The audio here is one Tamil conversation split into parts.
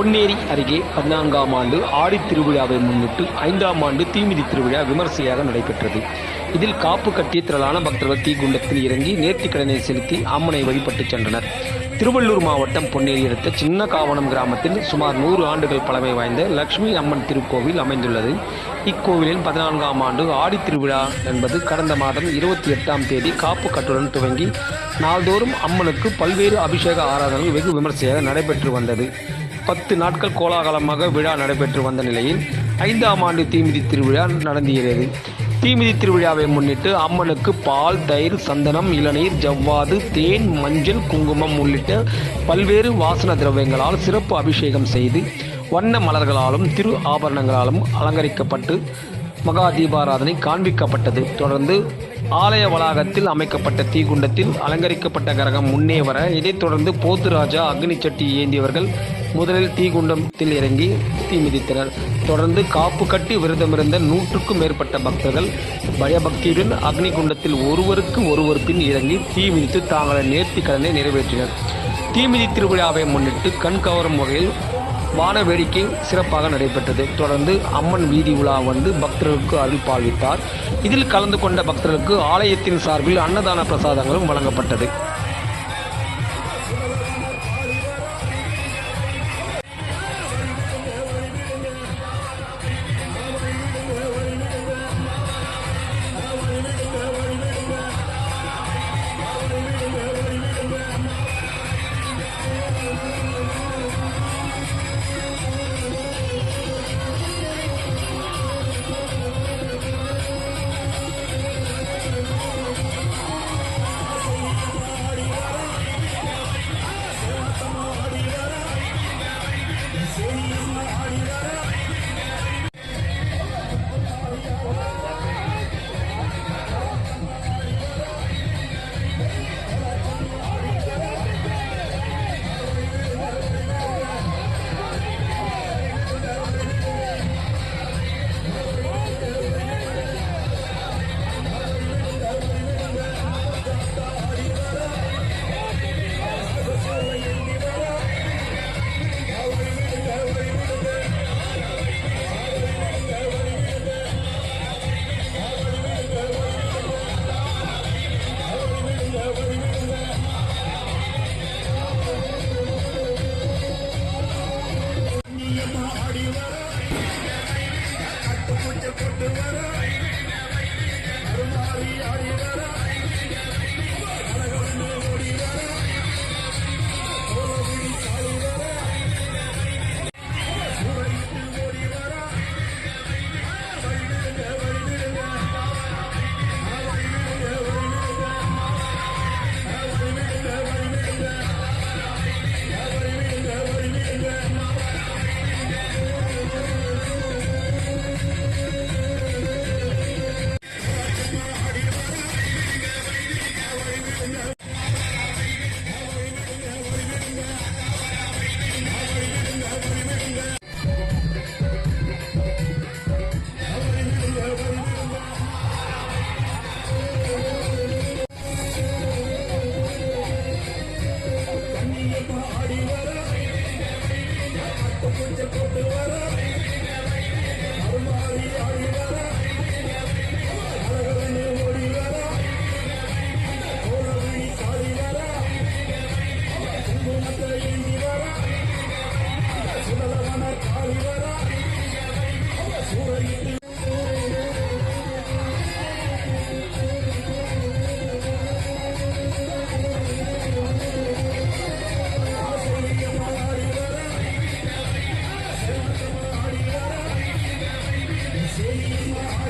பொன்னேரி அருகே பதினான்காம் ஆண்டு ஆடி திருவிழாவை முன்னிட்டு ஐந்தாம் ஆண்டு தீமிதி திருவிழா விமர்சையாக நடைபெற்றது. இதில் காப்பு கட்டிய திரளான பக்தர்கள் தீக்குண்டத்தில் இறங்கி நேர்த்திக்கடனை செலுத்தி அம்மனை வழிபட்டுச் சென்றனர். திருவள்ளூர் மாவட்டம் பொன்னேரி அடுத்த சின்ன காவனம் கிராமத்தில் சுமார் நூறு ஆண்டுகள் பழமை வாய்ந்த லட்சுமி அம்மன் திருக்கோவில் அமைந்துள்ளது. இக்கோவிலில் பதினான்காம் ஆண்டு ஆடி திருவிழா என்பது கடந்த மாதம் இருபத்தி எட்டாம் தேதி காப்பு கட்டுடன் துவங்கி நாள்தோறும் அம்மனுக்கு பல்வேறு அபிஷேக ஆராதனைகள் வெகு விமர்சையாக நடைபெற்று வந்தது. பத்து நாட்கள் கோலாகலமாக விழா நடைபெற்று வந்த நிலையில் ஐந்தாம் ஆண்டு தீமிதி திருவிழா நடந்துகிறது தீமிதி திருவிழாவை முன்னிட்டு அம்மனுக்கு பால் தயிர் சந்தனம் இளநீர் ஜவ்வாது தேன் மஞ்சள் குங்குமம் உள்ளிட்ட பல்வேறு வாசன திரவியங்களால் சிறப்பு அபிஷேகம் செய்து வண்ண மலர்களாலும் திரு ஆபரணங்களாலும் அலங்கரிக்கப்பட்டு மகா தீபாராதனை காண்பிக்கப்பட்டது. தொடர்ந்து ஆலய வளாகத்தில் அமைக்கப்பட்ட தீக்குண்டத்தில் அலங்கரிக்கப்பட்ட கரகம் முன்னே வர இதைத் தொடர்ந்து போத்துராஜா அக்னி சட்டி ஏந்தியவர்கள் முதலில் தீக்குண்டத்தில் இறங்கி தீ மிதித்தனர். தொடர்ந்து காப்பு கட்டி விரதமிருந்த நூற்றுக்கும் மேற்பட்ட பக்தர்கள் பயபக்தியுடன் அக்னி குண்டத்தில் ஒருவருக்கு ஒருவர் பின் இறங்கி தீ மிதித்து தாங்களது நேர்த்தி கடனை நிறைவேற்றினர் தீமிதி திருவிழாவை முன்னிட்டு கண் கவரும் வகையில் வான வேடிக்கை சிறப்பாக நடைபெற்றது. தொடர்ந்து அம்மன் வீதி உலா வந்து பக்தர்களுக்கு அருள் இதில் கலந்து கொண்ட பக்தர்களுக்கு ஆலயத்தின் சார்பில் அன்னதான பிரசாதங்களும் வழங்கப்பட்டது. அதிகமா ஆடி வர கட்டுப்பட்டு கொண்டு வர.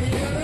here.